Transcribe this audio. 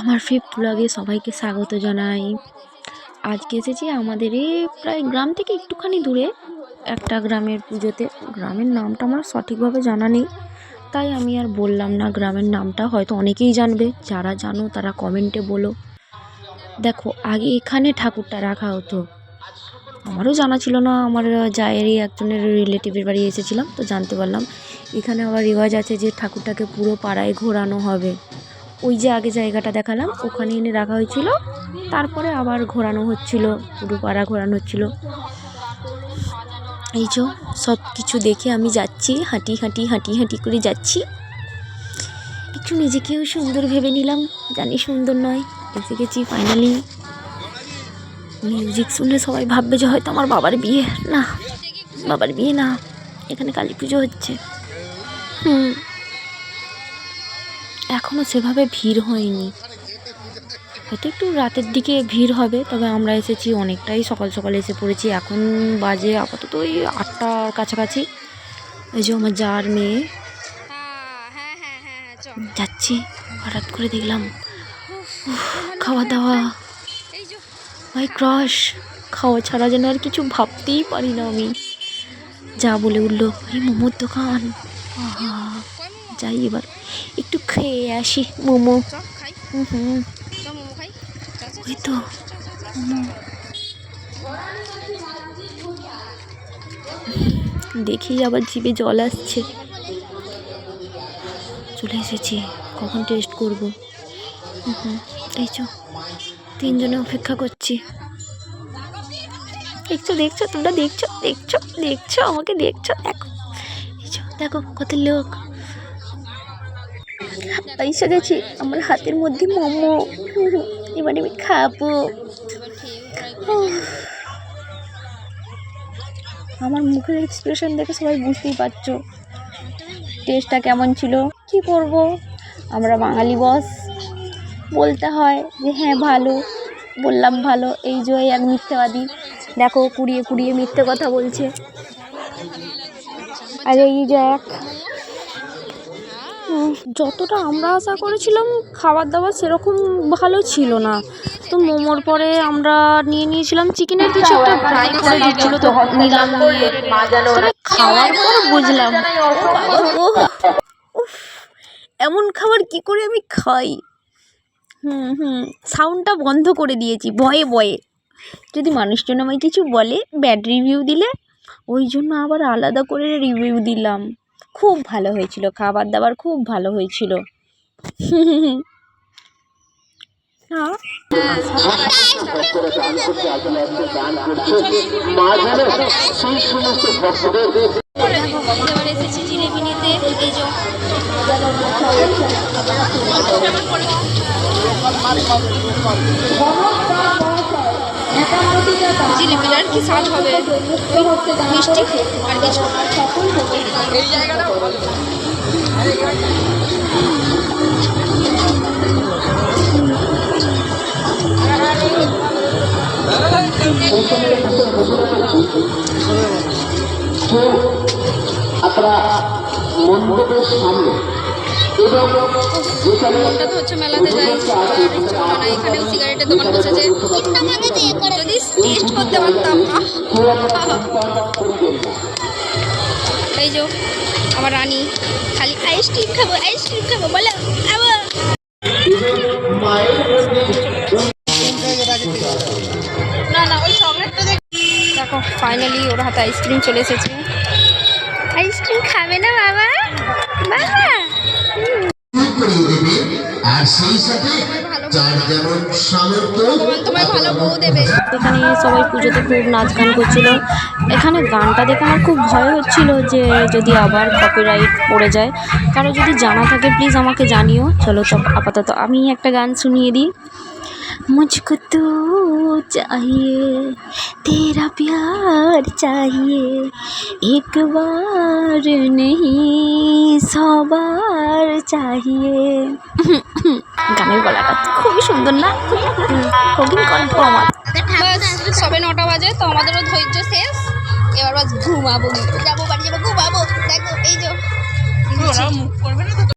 আমার ফিফথ ব্লগে সবাইকে স্বাগত জানাই। আজকে এসেছি আমাদের এই প্রায় গ্রাম থেকে একটুখানি দূরে, একটা গ্রামের পুজোতে। গ্রামের নামটা আমার সঠিকভাবে জানা নেই, তাই আমি আর বললাম না গ্রামের নামটা, হয়তো অনেকেই জানবে, যারা জানো তারা কমেন্টে বলো। দেখো, আগে এখানে ঠাকুরটা রাখা হতো। আমারও জানা ছিল না, আমার জায়েরই একজনের রিলেটিভের বাড়ি এসেছিলাম, তো জানতে পারলাম। এখানে আবার রেওয়াজ আছে যে ঠাকুরটাকে পুরো পাড়ায় ঘোরানো হবে। ওই যে আগে জায়গাটা দেখালাম, ওখানে এনে রাখা হয়েছিল। তারপরে আবার ঘোরানো হচ্ছিল পুরো পাড়া ঘোরানো হচ্ছিল। এই যে সব কিছু দেখে আমি যাচ্ছি, হাঁটি হাঁটি হাঁটি হাঁটি করে যাচ্ছি। একটু নিজেকেও সুন্দর ভেবে নিলাম, জানি সুন্দর নয়। এসে গেছি ফাইনালি মিউজিক শুনলে সবাই ভাববে যে হয়তো আমার বাবার বিয়ে। না, বাবার বিয়ে না, এখানে কালী পুজো হচ্ছে। হুম। এখনও সেভাবে ভিড় হয়নি। হয়তো একটু রাতের দিকে ভিড় হবে, তবে আমরা এসেছি অনেকটাই। সকাল সকাল এসে পড়েছি। এখন বাজে আপাতত ওই আটটার কাছাকাছি। এই যে আমার যার মেয়ে। যাচ্ছি, হঠাৎ করে দেখলাম। খাওয়া দাওয়া ভাই, ক্রাশ। খাওয়া ছাড়া যেন আর কিছু ভাবতেই পারি না আমি। যা বলে উঠল, এই মোমোর দোকান। আহা। যাই এবার। একটু খেয়ে আসি, মোমো। হুম। ওই তো দেখেই আবার জিভে জল আসছে। চলে এসেছি। কখন টেস্ট করব? এই চো, তিনজনে অপেক্ষা করছি। দেখছ দেখছ, তোমরা দেখছ দেখছ দেখছ, আমাকে দেখছ, দেখো। দেখো, কত লোক। এসে গেছি আমার হাতের মধ্যে মোমো, এবার আমি খাব। আমার মুখের এক্সপ্রেশন দেখে সবাই বুঝতেই পারছ। টেস্টটা কেমন ছিল? কি করব? আমরা বাঙালি বস বলতে হয় যে হ্যাঁ ভালো। বললাম ভালো। এই যে এক মিথ্যেবাদী। দেখো, কুড়িয়ে কুড়িয়ে মিথ্যে কথা বলছে। আর, এই যে, এক যতটা আমরা আশা করেছিলাম খাবার দাবার সেরকম ভালো ছিল না। তো মোমোর পরে আমরা নিয়ে নিয়েছিলাম চিকেনের কিছু একটা ফ্রাই করে দিচ্ছিল, তো নিলাম খাওয়ার পর বুঝলাম। এমন খাবার কি করে আমি খাই? হুম হুম সাউন্ডটা বন্ধ করে দিয়েছি, ভয়ে ভয়ে। যদি মানুষজন আমায় কিছু বলে ব্যাড রিভিউ দিলে, ওই জন্য আবার আলাদা করে রিভিউ দিলাম। খুব ভালো হয়েছিল, খাবার দাবার খুব ভালো হয়েছিল। হ্যাঁ। এবার এসেছি জিলেবি নিতে এই যে জিলিপির আর কি স্বাদ হবে মিষ্টি আর কিছু এই জায়গাটা আপনারা মণ্ডপের সামনে তো হচ্ছে মেলাতে না টেস্ট করতে পারতাম এই যে আমার রানী, খালি আইসক্রিম খাব আইসক্রিম খাব, বলো না না, ওই দেখো। ফাইনালি ওর হাতে আইসক্রিম চলে এসেছে। আইসক্রিম খাবে না বাবা? সেই সাথে যার যেমন সামর্থ্য এখানে সবাই পুজোতে খুব নাচ গান করছিল। এখানে গানটা দেখে আমার খুব ভয় হচ্ছিল যে যদি আবার কপিরাইট পড়ে যায়। কারও যদি জানা থাকে প্লিজ আমাকে জানিও। চলো তো আপাতত আমি একটা গান শুনিয়ে দিই। মুঝকো তো চাহিয়ে তেরা প্যার চাহিয়ে একবার নেহি সবার চাহিয়ে গানের গলাটা খুবই সুন্দর না? কঠিন কণ্ঠ আমার। সবে নটা বাজে তো আমাদেরও ধৈর্য শেষ। এবার ঘুমাবো। যাব বাড়ি যাব ঘুমাবো। দেখো এই যে।